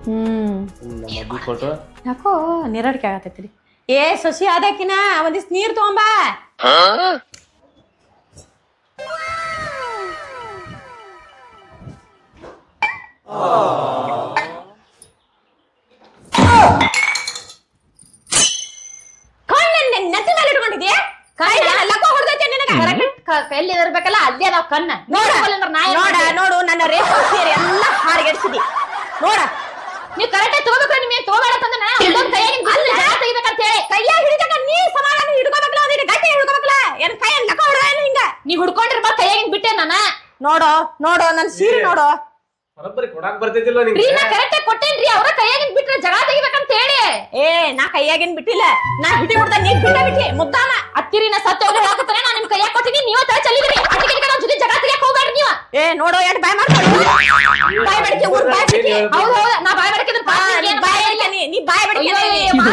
Speaker 1: ಹ್ಮ್.
Speaker 4: ನಮ್ಮ ಅಜ್ಜಿ ಕೊಟ್ಟು
Speaker 1: ಯಾಕೋ ನೀರಡಿಕೆ ಆಗತೈತಿ ಏ ಸಸಿ ಆದಕಿನ ಒಂದಿಷ್ಟು ನೀರ್ ತಗೊಂಬಾ ಕಣ್ಣನ್ನ ನೆತ್ತಿ ಮೇಲೆ ಇಟ್ಕೊಂಡಿದ್ಯಾ ಕೈ ಲಕ್ಕೋ ಹೊಡ್ದೈತೆ
Speaker 3: ಕೈಲಿ ಇರ್ಬೇಕಲ್ಲ ಅಲ್ಲೇ ಅದಾವ ಕಣ್ಣ.
Speaker 1: ನೋಡ
Speaker 3: ನಾ
Speaker 1: ನೋಡ ನೋಡು ನನ್ನ ರೇಷ್ಮೆ ಸೀರೆ ಎಲ್ಲ ಹಾರಿಗೆಡ್ಸಿದಿ. ನೋಡ.
Speaker 3: ನೀವು ಕರೆಕ್ಟ್ ತಗೋಬೇಕು ನಿಮ್ಗೆ ತಗೋಬೇಡ ನಾನು ಕೈಯಾಗಿನ
Speaker 1: ಅಲ್ಲ.
Speaker 3: ತೆಗಿಬೇಕಂತ ಹೇಳಿ.
Speaker 1: ಕೈಯಾಗ ಹಿಡಿದಾಗ ನೀ ಸಮಾಧಾನ ಹಿಡ್ಕೋಬೇಕಲ್ಲ ಅದಿನ ಗಟ್ಟಿ ಹಿಡ್ಕೋಬೇಕಲ್ಲ ಏನ್ ಕೈ ಲಕ್ಕ ಹೊಡ್ದ ಏನು ಹಿಂಗ?
Speaker 3: ನೀ ಹುಡ್ಕೊಂಡಿರ್ಬಾ ಕೈಯಾಗಿ ಬಿಟ್ಟೆ ನಾನ.
Speaker 1: ನೋಡೋ ನೋಡು ನನ್ನ ಸೀರೆ ನೋಡು.
Speaker 4: ಬರೋಬ್ಬರಿ ಕೊಡಾಕ್ ಬರ್ತೈತಿಲ್ಲ
Speaker 3: ರೀ
Speaker 4: ನಿಂಗೆ
Speaker 3: ನಾ ಕರೆಕ್ಟ್ ಕೊಟ್ಟೇನ್ರಿ ಅವ್ರ ಕೈಯಾಗಿನ ಬಿಟ್ರೆ ಜಗಳ ತೆಗಿಬೇಕಂತ ಹೇಳಿ.
Speaker 1: ಏ ನಾ ಕೈಯಾಗಿನ್ ಬಿಟ್ಟಿಲ್ಲ. ನಾ ಹಿಡಿ ಹೊಡ್ದ ನೀನ್ ಬಿಟ್ಟ ಬಿಟ್ಟಿ ಮುದ್ದಾನ
Speaker 3: ಅತ್ತಿರಿ ನಾ ಸತ್ತ ಹೋಗಿ ಹೇಳಕತ್ತಾನೆ ನಿಮ್ ಕೈಯಾಗ ಕೊಟ್ಟಿನಿ ನೀವ ತರ ಚಲಿದ್ರಿ ಅಟ್ಟಿಗೆ ನಮ್ಮ ಜೊತೆ ಜಗಳ ತೆಗಿಯಕ್ ಹೋಗ್ಬೇಡ್ರಿ ನೀವ.
Speaker 1: ಏ ನೋಡೋ ಎಷ್ಟ್ ಬಾಯ್ ಮಾಡ್ತಾಳು ಬಾಯ್ ಬಡಿಕೆ ಊರ್ ಬಾಯ್ ಬಡಿಕೆ
Speaker 3: ಹೌದು ಹೌದು ನಾ ಬಾಯ್ ಬಡಕಿದ್ರೆ
Speaker 1: ಪಾಸ್ ನೀ ಬಾಯ್ ಬಡಿಕೆ ನೀ ನೀ ಬಾಯ್ ಬಡಿಕೆ
Speaker 3: ಬಾ.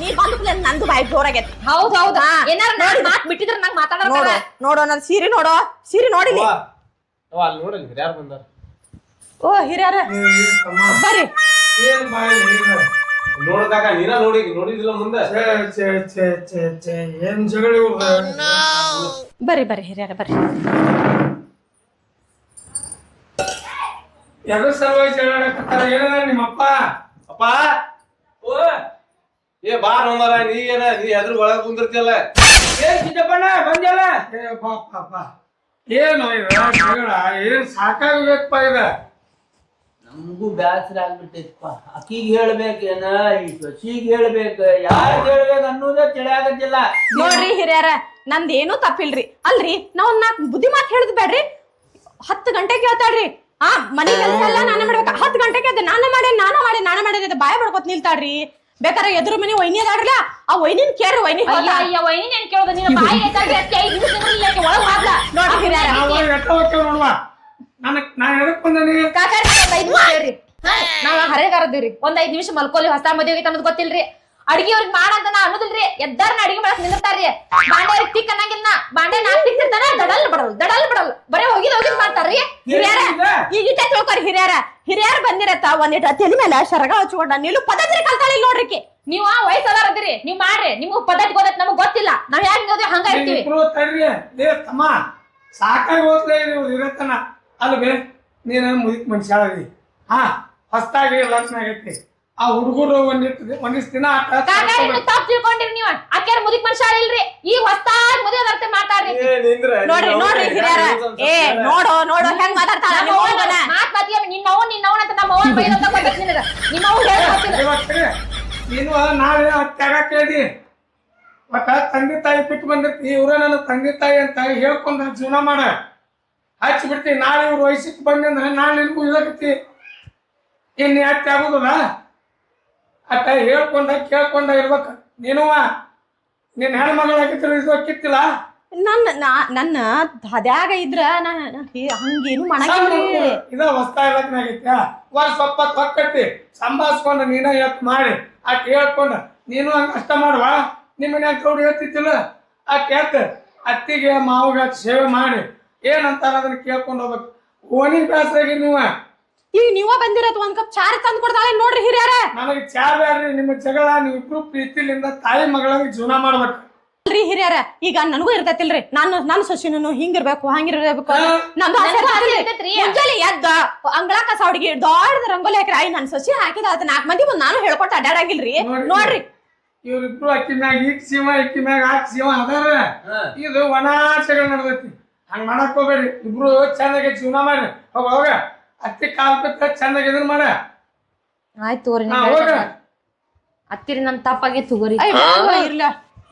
Speaker 1: ನೀ ಬಂದ ಕೂಡಲೇ ನಂದು ಬಾಯ್ ಜೋರಾಗೈತಿ.
Speaker 3: ಹೌದು ಹೌದು. ಏನಾರ ನೋಡಿ. ಮಾತ್ ಬಿಟ್ಟಿದ್ರ ನಂಗೆ ಮಾತಾಡೋ
Speaker 1: ನೋಡು ನೋಡೋ ನನ್ ಸೀರೆ ನೋಡೋ ಸೀರೆ ನೋಡಿಲಿ?
Speaker 4: ಅವ್ವ, ಅಲ್ಲಿ ನೋಡಲ್ಲಿ ಯಾರು ಬಂದಾರ.
Speaker 1: ಓ ಹಿರಿಯರ. ಬರ್ರಿ.
Speaker 6: ಏನ್ ಬಾಯಿ
Speaker 4: ನೋಡ್ಕಾಕ ನೀನ ನೋಡಿ ನೋಡಿದಿಲ್ಲ ಮುಂದೆ.
Speaker 6: ಛೇ, ಛೇ, ಛೇ, ಛೇ, ಛೇ, ಏನ್ ಜಗಳ ಬರಿ
Speaker 1: ಬರ್ರಿ ಬರ್ರಿ ಹಿರಿಯರ ಬರ್ರಿ.
Speaker 6: ಎದ್ರ ಸಲುವಾಗಿ ಜಗಳ ಆಡಕತ್ತಾರ? ಏನದ ನಿಮ್ಮಪ್ಪ.
Speaker 4: ಅಪ್ಪ ಓ ಏ ಬಾ ನೋಮರ ನೀ ಏನ ನೀ ಎದ್ರ ಒಳಗ ಕುಂದಿರ್ತಿಯಲ್ಲ?
Speaker 6: ಏನ್ ಚಿಕ್ಕಪ್ಪಣ್ಣ ಬಂದ್ಯಲ್ಲ? ಏ ಪಾಪ ಏನು ಇದು ಜಗಳ ಏನ್ ಸಾಕಾಗ್ಬೇಕಪ್ಪ ಇದ?
Speaker 2: ನಮಗೂ ಬ್ಯಾಸರ ಆಗ್ಬಿಟ್ಟೈತಪ್ಪ ಅಕ್ಕಿಗೆ ಹೇಳ್ಬೇಕೇನ ಈ ಶಶಿಗೆ ಹೇಳ್ಬೇಕ. ಯಾರಿಗೆ ಹೇಳ್ಬೇಕು ಅನ್ನೋದೇ ತಿಳಿಯಾಗತ್ತಿಲ್ಲ.
Speaker 1: ನೋಡ್ರಿ ಹಿರಿಯರ ನಂದ್ ಏನೂ ತಪ್ಪಿಲ್ರಿ. ಅಲ್ರಿ ನಾವ್ ನಾಲ್ಕು ಬುದ್ಧಿ ಮಾತು ಹೇಳಿದ್ ಬೇಡ್ರಿ ಹತ್ತು ಗಂಟೆಗೆ ಹೇಳ್ತಾಳ್ರಿ. ಆ ಮನೆ ಕೆಲಸ ಎಲ್ಲ ನಾನೇ ಮಾಡ್ಬೇಕು. ಹತ್ತು ಗಂಟೆಗೆ ಅದ ನಾನು ಮಾಡಿ ನಾನು ಮಾಡಿ ನಾನು ಮಾಡಿ ಅದ ಬಾಯ ಬಡ್ಕೊತ್ ನಿಲ್ತಾಳ್ರಿ. ಬೇಕಾರೆ ಎದುರು ಮನೆ ವೈನಿ ಅದಾಡ್ರಲ್ಲ ಆ ವೈನಿನ್ ಕೇರ್ ವೈನಿ
Speaker 3: ಅಯ್ಯ ಅಯ್ಯ ವೈನಿ ಏನ್ ಕೇಳೋದು? ನಿನ್ನ ಬಾಯಿ ಎತ್ತಾಗಿ ಅತ್ತಿ ಐದು ನಿಮಿಷ ಒಳಗೆ ಹಾಕ್ಲ
Speaker 1: ನೋಡಿ ಹಿರಿಯರ.
Speaker 6: ನನಗ್ ನಾನು ಎದಕ್ ಬಂದನಿ
Speaker 3: ಕಾಕಾರಿ ಒಂದ್ ಐದ್ ನಿಮಿಷ ಹೇಳ್ರಿ ನಾವ್ ಹರೇಗಾರದಿವ್ರಿ ಒಂದ್ ಐದ್ ನಿಮಿಷ ಮಲ್ಕೋಲಿ ಹೊಸ ಮದುವೆ ಅನ್ನೋದು ಗೊತ್ತಿಲ್ರಿ. ಅಡಿಗೆ ಅವ್ರಿಗೆ ಮಾಡಂತ ನಾ ಅನ್ನೋದಿಲ್ರಿ. ಎದ್ದಾರ ಅಡಿಗೆ ಮಾಡಕ್ ನಿಂದಿರ್ತಾರ್ರಿ ಬಾಂಡೆ ಅವ್ರಿಗೆ ತಿಕ್ ಅನ್ನಂಗಿಲ್ಲ ಬಾಂಡೆ ನಾ ತಿಕ್ತಿರ್ತಾನ ದಡಲ್ ಬಡಲ್ ದಡಲ್ ಬಡಲ್ ಬರೇ ಹೋಗಿ ಹೋಗಿ ಮಾಡ್ತಾರ್ರಿ.
Speaker 1: ಹಿರಿಯರ ಈಗ ಇಟ್ಟೆ ತಿಳ್ಕೊರಿ ಹಿರಿಯರ. ಹಿರಿಯರ್ ಬಂದಿರತ್ತ ಒಂದಿಟ ತಲೆ ಮೇಲೆ ಶರಗ ಹಚ್ಕೊಂಡ. ನೀವು ಪದ್ಧತಿ ಕಲ್ತಾಳಿ ನೋಡ್ರಿ
Speaker 3: ನೀವ್ ಆ ವಯಸ್ಸದಾರ ಅದಿರಿ ನೀವ್ ಮಾಡ್ರಿ. ನಿಮ್ಗ್ ಪದ್ಧತಿ ಗೊತ್ತ ನಮಗ್ ಗೊತ್ತಿಲ್ಲ. ನಾವ್ ಹೆಂಗ್ ಹಂಗ ಇರ್ತೀವಿ
Speaker 6: ತಮ್ಮ ಸಾಕಾಗಿ ಹೋಗ್ತಾ ನೀವು ಇರತ್ತನ ಅಲ್ವೇ ನೀನು ಮುದಿಕ್ ಮನುಷ್ಯ ಅದಿ ಹಾ ಹೊಸ್ತಾಗಿ ಲಗ್ನ ಆಗೈತಿ. ಆ ಹುಡುಗರು ಒಂದಿಷ್ಟು ಒಂದಿಷ್ಟು ದಿನ
Speaker 3: ತಪ್ಪು ತಿಳ್ಕೊಂಡಿರಿ ನೀವ. ಆಕ್ಯಾರ ಮುದಿಕ್ ಮನುಷ್ಯ ಇಲ್ರಿ ಈಗ ಹೊಸ್ತಾಗಿ ಮದುವೆ ಅರ್ಥ ಮಾತಾಡ್ರಿ.
Speaker 1: ನೋಡ್ರಿ ನೋಡ್ರಿ ಹಿರಿಯರ. ಏ ನೋಡೋ ನೋಡು ಹೆಂಗ್ ಮಾತಾಡ್ತಾಳ?
Speaker 3: ನಮ್ಮ
Speaker 1: ನಿಮ್ಮ
Speaker 3: ಅವ್ವನ
Speaker 1: ಅವ್ವನ.
Speaker 3: ಮಾತ್ ಮಾತಿಗೆ ನಿನ್ನ ಅವ್ವ ನಿನ್ನ ಅವ್ವನ ಅಂತ ನಮ್ಮ ಅವ್ವನ ಬೈದಂತ ಗೊತ್ತೈತಿ ನಿನಗ. ನಿಮ್ಮ ಅವ್ವ
Speaker 6: ನೀನು ನಾಳೆ ತ್ಯಾಗ ಕೇಳಿ. ಒಟ್ಟ ತಂದೆ ತಾಯಿ ಬಿಟ್ಟು ಬಂದಿರ್ತಿ. ಇವ್ರ ನನ್ನ ತಂದೆ ತಾಯಿ ಅಂತ ಹೇಳ್ಕೊಂಡ ಜೀವನ ಮಾಡ. ಹಚ್ಚಿ ಬಿಡ್ತಿ ನಾಳೆ ಇವ್ರ ವಯಸ್ಸಿಗೆ ಬಂದೆ ಅಂದ್ರೆ ನಾಳೆ ನಿನಗೂ ಇದಾಗತ್ತಿ. ಇನ್ನು ಯಾಕೆ ಆಗುದಿಲ್ಲ? ಅಟ್ಟ ಹೇಳ್ಕೊಂಡ ಕೇಳ್ಕೊಂಡ ಇರ್ಬೇಕು. ನೀನು ನಿನ್ನ ಹೆಣ್ಮಗಳಾಗಿದ್ರೆ ಇದು ಕಿತ್ತಿಲ್ಲ?
Speaker 1: ನನ್ನ ನನ್ನ ಹದ್ಯಾಗ ಇದ್ರ ನಾನು ಹಂಗೇನು ಮಾಡಂಗಿಲ್ರಿ
Speaker 6: ಇದ ಹೊಸ್ತಾ ಆಗೈತೆ ವರ್ಷ ಸ್ವಲ್ಪ ತೊಕ್ಕಟ್ಟಿ ಸಂಭಾಸ್ಕೊಂಡು ನೀನ ಇವತ್ತು ಮಾಡಿ. ಅಟ್ ಹೇಳ್ಕೊಂಡ ನೀನು ಹಂಗ ಅಷ್ಟ ಮಾಡುವ? ನಿಮ್ಮನ್ಯಾಗ ಕೌಡಿ ಹೇಳ್ತಿದ್ದಿಲ್ಲ ಅಟ್ ಎತ್ ಅತ್ತಿಗೆ ಮಾವಿಗೆ ಸೇವೆ ಮಾಡಿ. ಏನಂತಾರ ಅದನ್ನ ಕೇಳ್ಕೊಂಡು ಹೋಗ್ಬೇಕು. ಓನಿನ್ ಬೇಸರಾಗಿ ನೀವ.
Speaker 1: ಈಗ ನೀವ ಬಂದಿರತ್ ಒಂದ್ ಕಪ್ ಚಾರ್ ತಂದ್ ಕೊಡ್ತಾಳೆ ನೋಡ್ರಿ ಹಿರಿಯರ.
Speaker 6: ನನಗೆ ಚಾರ್ ಬ್ಯಾಡ್ರಿ ನಿಮ್ಮ ಜಗಳ ನೀವಿಬ್ರು ಪ್ರೀತಿಲಿಂದ ತಾಯಿ ಮಗಳಾಗಿ ಜೀವನ ಮಾಡ್ಬೇಕು.
Speaker 1: ಅಲ್ರಿ ಹಿರಿಯರ ಈಗ ನನಗೂ ಇರ್ತೈತಿಲ್ರಿ. ನಾನು ನಾನು ಸೊಸಿನೂ ಹಿಂಗಿರ್ಬೇಕು ಹಂಗಿರ್ಬೇಕು. ಇರ್ತೈತ್ರಿ. ಮುಂಜಾನೆ ಎದ್ದ ಅಂಗಳ ಕಸ ಹುಡುಗಿ ದೊಡ್ಡದ ರಂಗೋಲಿ ಹಾಕ್ರಿ ಆಯ್ ನನ್ ಸಸಿ ಹಾಕಿದ ಆತ ನಾಲ್ಕು ಮಂದಿ ಮುಂದ್ ನಾನು ಹೇಳ್ಕೊಟ್ಟು ಅಡ್ಡಾಡಂಗಿಲ್ರಿ
Speaker 6: ನೋಡ್ರಿ.
Speaker 1: ನೋಡ್ರಿ.
Speaker 6: ಇವ್ರಿಬ್ರು ಅಕ್ಕಿ ಮ್ಯಾಗ ಈಗ ಸೀಮ ಅಕ್ಕಿ ಮ್ಯಾಗ ಹಾಕಿ ಸೀಮ ಅದಾರ. ಇದು ವನಾಶಗಳು ನಡೆದೈತಿ. ಹಂಗ ಮಾಡಕ್ ಹೋಗ್ಬೇಡ್ರಿ. ಇಬ್ರು ಚಂದಾಗಿ ಜೀವನ ಮಾಡಿ ಹೋಗ ಹೋಗ. ಅತ್ತಿ ಕಾಲ್ ಬಿತ್ತ ಚಂದಾಗಿ ಇದನ್ ಮಾಡ
Speaker 3: ಆಯ್ತು ತೋರಿ
Speaker 6: ಹಾ ಹೋಗ.
Speaker 3: ಹತ್ತಿರಿ ನನ್ ತಪ್ಪಾಗಿ ತಗೋರಿ.
Speaker 1: ಇರ್ಲ.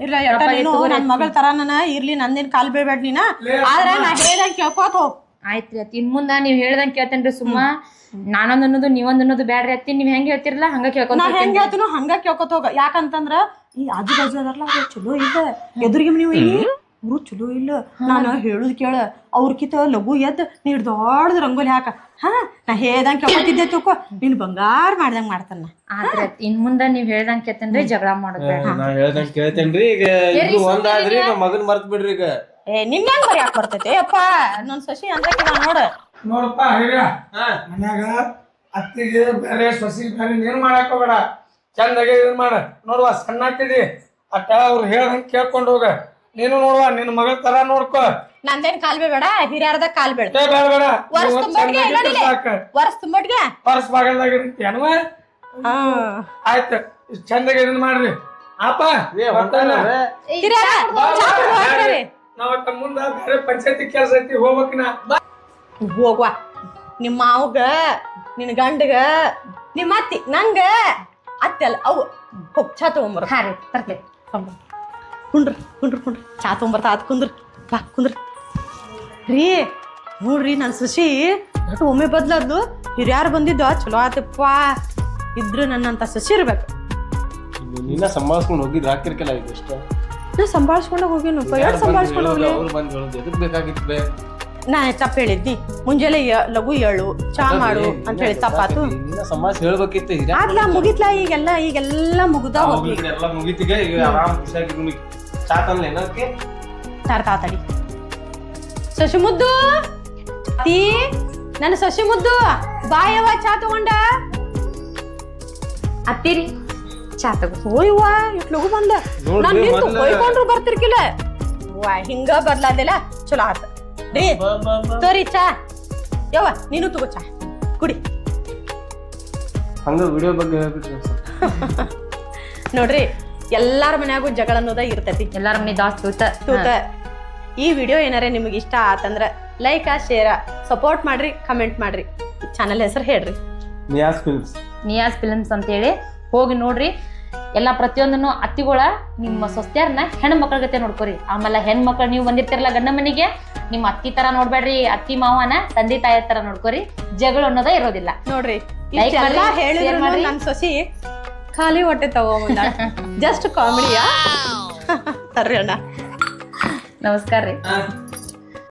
Speaker 1: ಇರ್ಲ ಎಟ್ಟ ನೀನು? ನನ್ ಮಗಳ ತರ ನಾನ ಇರ್ಲಿ ನಂದೇನ್ ಕಾಲ್ ಬೀಳ್ಬೇಡ ನೀನ? ಆದ್ರೆ ನಾ ಹೇಳ್ದಂಗ್ ಕೇಳ್ಕೋತ ಹೋಗ್.
Speaker 3: ಆಯ್ತ್ರಿ ಅತ್ತಿ. ಇನ್ ಮುಂದ ನೀವ್ ಹೇಳ್ದಂಗ್ ಕೇಳ್ತೇನ್ರಿ ಸುಮ್ಮ. ನಾನೊಂದ್ ಅನ್ನೋದು ನೀವೊಂದ್ ಅನ್ನೋದು ಬ್ಯಾಡ್ರಿ ಅತ್ತಿ. ನೀವ್ ಹೆಂಗ್ ಹೇಳ್ತಿರಲ್ಲ ಹಂಗ ಕೇಳ್ಕೊಂತ
Speaker 1: ನಾ ಹೆಂಗ್ ಹೇಳ್ತೀನೋ ಹಂಗ ಕೇಳ್ಕೊತ ಹೋಗ. ಯಾಕಂತಂದ್ರ ಈ ಆಜು ಬಾಜು ಅದಾರಲ್ಲ ಅವ್ರು ಚಲೋ ಇದೆ ಎದುರಿಗೆ ನೀವು ಇಲ್ಲಿ. ಅವ್ರು ಚಲೋ ಇಲ್ಲ. ನಾನು ಹೇಳುದ್ ಕೇಳ ಅವ್ರಕಿತ ಲಘು ಎದ್ದು ನೀಡ್ ದೊಡ್ಡದ ರಂಗೋಲಿ ಹಾಕ. ಹಾ ನಾ ಹೇಳ್ದಂಗೆ ಕೇಳ್ಕೊತಿದ್ದೆ ತಿಳ್ಕೊ. ನೀನ್ ಬಂಗಾರ ಮಾಡ್ದಂಗ್ ಮಾಡ್ತಾನ.
Speaker 3: ಆದ್ರೆ ಇನ್ ಮುಂದ ನೀವ್ ಹೇಳ್ದಂಗ್ ಕೇತನ್ರಿ ಜಗಳ ಮಾಡುದ
Speaker 4: ನಾ ಹೇಳ್ದಂಗ್ ಕೇಳ್ತೇನ್ರಿ ಈಗ ಇದು ಒಂದಾದ್ರಿ ನಮ್ ಮಗನ್ ಮರ್ತ ಬಿಡ್ರಿ ಈಗ.
Speaker 1: ಏ ನಿನ್ನ ಹೆಂಗ್ ಬರಿಯಾಕ ಬರ್ತೈತೆ? ಅಪ್ಪ ನನ್ ಸಸಿ ಅಂದ್ರೆ ನೋಡ.
Speaker 6: ನೋಡಪ್ಪ ಹೇಳ ಮನ್ಯಾಗ ಅತ್ತಿಗೆ ಬೇರೆ ಸಸಿ ಬೇರೆ ನೀನು ಮಾಡಕ್ ಹೋಗ್ಬೇಡ. ಚಂದಾಗೆ ಇದನ್ ಮಾಡ. ನೋಡುವ ಸಣ್ಣ ಹಾಕಿದಿ ಅಟ್ಟ ಅವ್ರು ಹೇಳ್ದಂಗ್ ಕೇಳ್ಕೊಂಡು ಹೋಗ. ನೀನು ನೋಡುವ ನಿನ್ನ ಮಗಳ ತರ ನೋಡ್ಕೋ.
Speaker 1: ನಂದೇನ್ ಕಾಲ್ ಬೇಡ ಹಿರಿಯರದ ಕಾಲ್ ಬೇಡ
Speaker 6: ಏ ಬೇಡ ಬೇಡ.
Speaker 1: ವರ್ಷ
Speaker 6: ತುಂಬಿಗೆ
Speaker 1: ತುಂಬಟ್ಗೆ.
Speaker 6: ಸಾಕ.
Speaker 1: ವರ್ಷ ತುಂಬಟ್ಗೆ
Speaker 6: ವರ್ಷ ಬಾಗಲ್ದಾಗ ಇರ್ತಿ ಆಯ್ತು. ಚಂದಾಗ ಇದನ್ನ ಮಾಡ್ರಿ. ಅಪ್ಪ ನಾವ್ ಮುಂದ ಬೇರೆ ಪಂಚಾಯತಿ ಕೆಲಸ ಐತಿ ಹೋಗ್ಬೇಕಿನ
Speaker 1: ಹೋಗ್ವ. ನಿಮ್ಮ ಮಾವಗ ನಿನ್ನ ಗಂಡಗ ನಿಮ್ಮ ಅತ್ತಿ ನಂಗ ಅತ್ತೆ ಅಲ್ಲ ಅವು. ಹೋಗ್ ಚಾ ತಗೊಂಬರ
Speaker 3: ಹಾ ರೀ ತರ್ತೇವೆ
Speaker 1: ಕುಂಡ್ರಿ ಕುಂಡ್ರಿ ಕುಂಡ್ರಿ. ಚಾ ತಗೊಂಬರ್ತಾ ಅದ್ ಕುಂದ್ರಿ. ಬಾ ಕುಂದ್ರಿ. ರೀ ನೋಡ್ರಿ ನನ್ನ ಸುಶಿ ಒಟ್ಟು ಒಮ್ಮೆ ಬದ್ಲದ್ದು ಹಿರಿಯಾರು ಬಂದಿದ್ದ ಚಲೋ ಆತಪ್ಪ. ಇದ್ರು ನನ್ನಂತ ಸಸಿ ಇರ್ಬೇಕು.
Speaker 4: ನಿನ್ನ ಸಂಭಾಳಿಸ್ಕೊಂಡು ಹೋಗಿದ್ ಹಾಕಿರ್ಕಲ್ಲ ಇದು ಇಷ್ಟ
Speaker 1: ನಾ ಸಂಭಾಳಿಸ್ಕೊಂಡು ಹೋಗಿನು ಎರಡು ಸಂಭಾಳಿಸ್ಕೊಂಡು ಹೋಗ್ಲಿ?
Speaker 4: ಅವ್ರು ಬಂದ್ ಹೇಳೋದು. ಎದಕ್ ಬೇಕಾಗಿತ್ತು ಬೇ?
Speaker 1: ನಾ ತಪ್ಪ ಹೇಳಿದ್ನಿ. ಮುಂಜಾನೆ ಯ- ಲಘು ಏಳು ಚಾ ಮಾಡು ಅಂತ ಹೇಳಿ ತಪ್ಪಾತು
Speaker 4: ನಿನ್ನ ಸಮಾಜ ಹೇಳ್ಬೇಕಿತ್ತು ಹಿರಿಯ
Speaker 1: ಆದ್ಲ ಮುಗಿತ್ಲಾ ಈಗೆಲ್ಲ ಈಗೆಲ್ಲ ಮುಗ್ದ ಹೋಗ್ಲಿ.
Speaker 4: ಎಲ್ಲ ಮುಗಿತಿಗೆ ಈಗ ಆರಾಮ್ ಖುಷಿಯಾಗಿ ಚಾ ತಂದ್ಲೆ ಏನಕ್ಕೆ?
Speaker 1: ತಾಡ್ತಾ ತಡಿ ಶಶಿ ಮುದ್ದು ತೀ ನನ್ನ ಸಸಿಮುದ್ದು ಮುದ್ದು ಬಾಯವ್ವ ಚಾ ತಗೊಂಡ?
Speaker 3: ಅತ್ತಿರಿ ಚಾ ತಗೋ.
Speaker 1: ಹೋಯ್ವ ಇಟ್ ಲಗು ಬಂದ
Speaker 4: ನೋಡ್ರಿ,
Speaker 1: ನಾನ್ ನಿಂತು
Speaker 4: ಮೊದ್ಲ-
Speaker 1: ಬೈಕೊಂಡ್ರು ಬರ್ತಿರ್ಕಿಲ್ಲ. ವಾ ಹಿಂಗ ಬರ್ಲಾದಿಲ್ಲ ಚಲೋ ಆತ. ರೀ ತೋರಿ ಚಾ. ಯವ್ವ ನೀನು ತಗೋ ಚಾ. ಕುಡಿ.
Speaker 4: ಹಂಗ ವಿಡಿಯೋ ಬಗ್ಗೆ ಹೇಳ್ಬಿಟ್ರಿ.
Speaker 1: ನೋಡ್ರಿ ಎಲ್ಲಾರ ಮನ್ಯಾಗೂ ಜಗಳ ಅನ್ನೋದ ಇರ್ತೈತಿ.
Speaker 3: ಎಲ್ಲಾರ ಮನಿ ದಾಸ್ ತೂತ.
Speaker 1: ತೂತ. ಈ ವಿಡಿಯೋ ಏನಾರ ನಿಮಗೆ ಇಷ್ಟ ಆತಂದ್ರ ಲೈಕ್ ಶೇರ ಸಪೋರ್ಟ್ ಮಾಡ್ರಿ ಕಮೆಂಟ್ ಮಾಡ್ರಿ. ಚಾನಲ್ ಹೆಸರು ಹೇಳ್ರಿ.
Speaker 4: ನಿಯಾಸ್ ಫಿಲ್ಮ್ಸ್
Speaker 3: ನಿಯಾಸ್ ಫಿಲ್ಮ್ಸ್ ಅಂತ ಹೇಳಿ ಹೋಗಿ ನೋಡ್ರಿ. ಎಲ್ಲ ಪ್ರತಿಯೊಂದನ್ನು ಅತ್ತಿಗಳ ನಿಮ್ಮ ಸೊಸ್ತ್ಯಾರನ್ನ ಹೆಣ್ಣು ಮಕ್ಕಳ ಗತೆ ನೋಡ್ಕೊರಿ. ಆಮೇಲೆ ಹೆಣ್ಮಕ್ಳು ನೀವು ಬಂದಿರ್ತಿರಲ್ಲ ಗಂಡ ಮನೆಗೆ ನಿಮ್ಮ ಅತ್ತಿ ತರ ನೋಡ್ಬೇಡ್ರಿ ಅತ್ತಿ ಮಾವನ ತಂದೆ ತಾಯಿ ತರ ನೋಡ್ಕೊರಿ. ಜಗಳ ಅನ್ನೋದ ಇರೋದಿಲ್ಲ.
Speaker 1: ನೋಡ್ರಿ ಸೊಸಿ ಖಾಲಿ ಹೊಟ್ಟೆ ತಗೊಂಬಂದ ಜಸ್ಟ್ ಕಾಮಿಡಿಯಾ ಸರಿ ಅಣ್ಣ.
Speaker 3: ನಮಸ್ಕಾರ ರೀ.